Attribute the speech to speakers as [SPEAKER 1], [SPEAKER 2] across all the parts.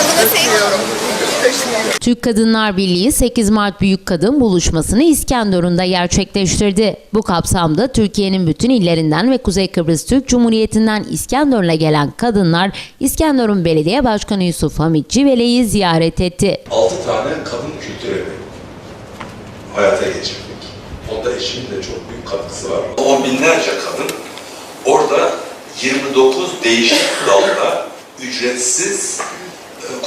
[SPEAKER 1] Adını seviyorum.
[SPEAKER 2] Türk Kadınlar Birliği 8 Mart Büyük Kadın Buluşması'nı İskenderun'da gerçekleştirdi. Bu kapsamda Türkiye'nin bütün illerinden ve Kuzey Kıbrıs Türk Cumhuriyeti'nden İskenderun'a gelen kadınlar İskenderun Belediye Başkanı Yusuf Hamit Civele'yi ziyaret etti.
[SPEAKER 3] 6 tane kadın kültüreli hayata geçirdik. Onda eşimin de çok büyük katkısı var. On binlerce kadın orada 29 değişik dalda ücretsiz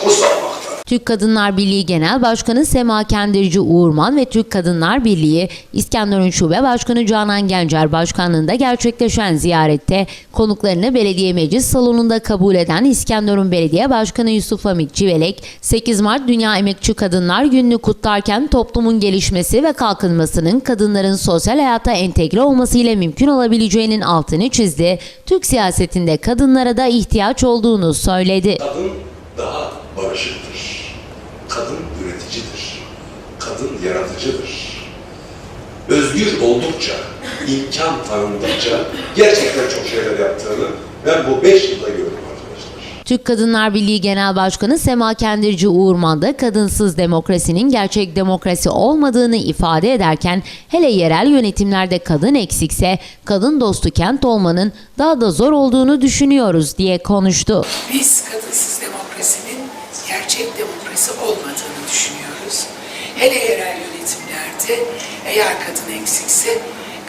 [SPEAKER 3] kurs almakta.
[SPEAKER 2] Türk Kadınlar Birliği Genel Başkanı Sema Kendirci Uğurman ve Türk Kadınlar Birliği İskenderun Şube Başkanı Canan Gencer başkanlığında gerçekleşen ziyarette konuklarını belediye meclis salonunda kabul eden İskenderun Belediye Başkanı Yusuf Hamit Civelek, 8 Mart Dünya Emekçi Kadınlar Günü'nü kutlarken toplumun gelişmesi ve kalkınmasının kadınların sosyal hayata entegre olmasıyla mümkün olabileceğinin altını çizdi. Türk siyasetinde kadınlara da ihtiyaç olduğunu söyledi.
[SPEAKER 3] Kadın barışıktır. Kadın üreticidir. Kadın yaratıcıdır. Özgür oldukça, imkan tanındıkça gerçekten çok şeyler yaptığını ben bu beş yılda gördüm arkadaşlar.
[SPEAKER 2] Türk Kadınlar Birliği Genel Başkanı Sema Kendirci Uğurman da kadınsız demokrasinin gerçek demokrasi olmadığını ifade ederken hele yerel yönetimlerde kadın eksikse kadın dostu kent olmanın daha da zor olduğunu düşünüyoruz diye konuştu.
[SPEAKER 4] Biz kadınsız demokrasinin demokrasi olmadığını düşünüyoruz. Hele yerel yönetimlerde eğer kadın eksikse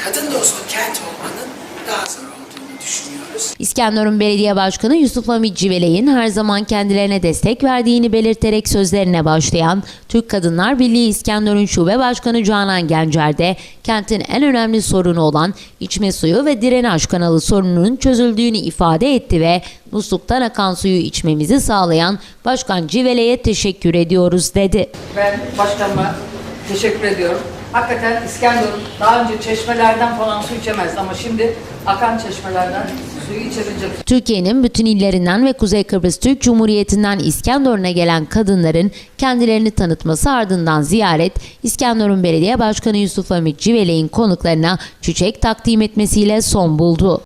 [SPEAKER 4] kadın dostu kent olmanın daha zor düşünüyoruz.
[SPEAKER 2] İskenderun Belediye Başkanı Yusuf Hamit Civelek'in her zaman kendilerine destek verdiğini belirterek sözlerine başlayan Türk Kadınlar Birliği İskenderun Şube Başkanı Canan Gencer de kentin en önemli sorunu olan içme suyu ve drenaj kanalı sorununun çözüldüğünü ifade etti ve musluktan akan suyu içmemizi sağlayan Başkan Civelek'e teşekkür ediyoruz dedi.
[SPEAKER 5] Ben başkanıma teşekkür ediyorum. Hakikaten İskenderun daha önce çeşmelerden falan su içemezdi ama şimdi akan çeşmelerden
[SPEAKER 2] Türkiye'nin bütün illerinden ve Kuzey Kıbrıs Türk Cumhuriyeti'nden İskenderun'a gelen kadınların kendilerini tanıtması ardından ziyaret İskenderun Belediye Başkanı Yusuf Hamit Civelek'in konuklarına çiçek takdim etmesiyle son buldu.